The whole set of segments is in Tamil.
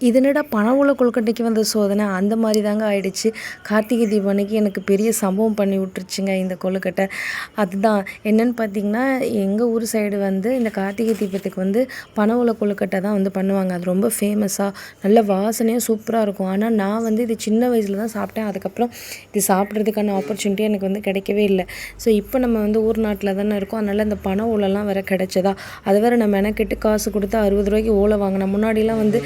இதனடா பணம் உள்ள கொழுக்கட்டைக்கு வந்த சோதனை அந்த மாதிரி தாங்க ஆயிடுச்சு. கார்த்திகை தீபம் அன்னைக்கு எனக்கு பெரிய சம்பவம் பண்ணி விட்டுருச்சுங்க இந்த கொழுக்கட்டை. அதுதான். என்னென்னு பார்த்தீங்கன்னா எங்கள் ஊர் சைடு வந்து இந்த கார்த்திகை தீபத்துக்கு வந்து பணம் உள்ள கொழுக்கட்டை தான் வந்து பண்ணுவாங்க. அது ரொம்ப ஃபேமஸாக நல்ல வாசனையாக சூப்பராக இருக்கும். ஆனால் நான் வந்து இது சின்ன வயசில் தான் சாப்பிட்டேன். அதுக்கப்புறம் இது சாப்பிட்றதுக்கான ஆப்பர்ச்சுனிட்டி எனக்கு வந்து கிடைக்கவே இல்லை. ஸோ இப்போ நம்ம வந்து ஊர் நாட்டில் தானே இருக்கோம். அதனால் இந்த பண ஓலைலாம் வேறு கிடைச்சதா? அதை வேறு நான் மெனக்கெட்டு காசு கொடுத்து அறுபது ரூபாய்க்கு ஓலை வாங்கினேன் முன்னாடிலாம் வந்து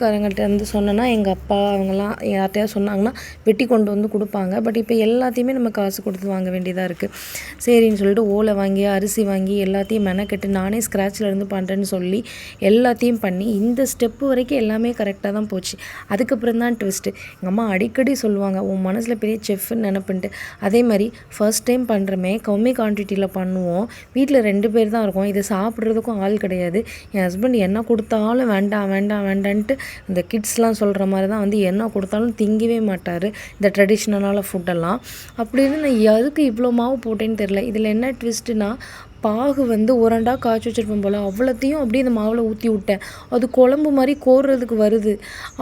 ஊருக்காரங்கள்ட்ட வந்து சொன்னேன்னா எங்கள் அப்பா அவங்கெல்லாம் யார்கிட்டயாவது சொன்னாங்கன்னா வெட்டி கொண்டு வந்து கொடுப்பாங்க. பட் இப்போ எல்லாத்தையுமே நம்ம காசு கொடுத்து வாங்க வேண்டியதாக இருக்குது சரின்னு சொல்லிட்டு ஓலை வாங்கி அரிசி வாங்கி எல்லாத்தையும் மெனக்கெட்டு நானே ஸ்க்ராட்சில் இருந்து பண்ணுறேன்னு சொல்லி எல்லாத்தையும் பண்ணி இந்த ஸ்டெப்பு வரைக்கும் எல்லாமே கரெக்டாக தான் போச்சு. அதுக்கப்புறம் தான் ட்விஸ்ட்டு எங்கள் அம்மா அடிக்கடி சொல்லுவாங்க உன் மனசில் பெரிய செஃப்னு நினப்புன்ட்டு. அதே மாதிரி ஃபர்ஸ்ட் டைம் பண்ணுறமே கம்மி குவான்டிட்டியில் பண்ணுவோம். வீட்டில் ரெண்டு பேர் தான் இருக்கோம். இதை சாப்பிட்றதுக்கும் ஆள் கிடையாது. என் ஹஸ்பண்ட் என்ன கொடுத்தாலும் வேண்டாம் வேண்டாம் வேண்டான்ட்டு இந்த கிட்ஸ்லாம் சொல்கிற மாதிரி தான் வந்து என்ன கொடுத்தாலும் திங்கவே மாட்டார். இந்த ட்ரெடிஷ்னலான ஃபுட்டெல்லாம் அப்படின்னு நான் எதுக்கு இவ்வளோ மாவு போட்டேன்னு தெரில இதில் என்ன ட்விஸ்ட்டுனா பாகு வந்து உரண்டா காய்ச்சி வச்சுருப்போம் போல் அவ்வளோத்தையும் அப்படியே இந்த மாவில் ஊற்றி விட்டேன். அது குழம்பு மாதிரி கோர்றதுக்கு வருது.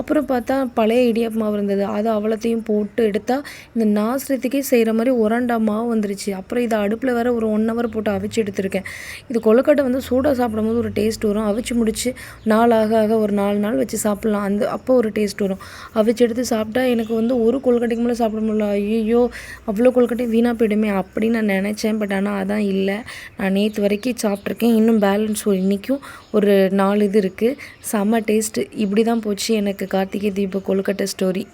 அப்புறம் பார்த்தா பழைய இடியாப்பு மாவு இருந்தது. அதை அவ்வளோத்தையும் போட்டு எடுத்தால் இந்த நாசத்துக்கே செய்கிற மாதிரி உரண்டா மாவு வந்துருச்சு. அப்புறம் இதை அடுப்பில் வேறு ஒரு ஒன் ஹவர் போட்டு அவிச்சு எடுத்திருக்கேன். இது கொழுக்கட்டை வந்து சூடாக சாப்பிடும்போது ஒரு டேஸ்ட் வரும். அவிச்சு முடிச்சு நாள் ஆக ஆக ஒரு நாலு நாள் வச்சு சாப்பிட்லாம். அந்த அப்போ ஒரு டேஸ்ட் வரும். அவிச்சு எடுத்து சாப்பிட்டா எனக்கு வந்து ஒரு கொழுக்கட்டைக்கு மேலே சாப்பிட முடியல. ஐயோ அவ்வளோ கொழுக்கட்டை வீணாக போயிடுமே அப்படின்னு நான் நினச்சேன். பட் ஆனால் அதான் இல்லை. நான் நேற்று வரைக்கும் சாப்பிட்ருக்கேன் இன்னும் பேலன்ஸ் ஒரு இன்றைக்கும் ஒரு நாலு இது இருக்குது செம்ம டேஸ்ட்டு இப்படி தான் போச்சு எனக்கு கார்த்திகை தீப கொழுக்கட்டை ஸ்டோரி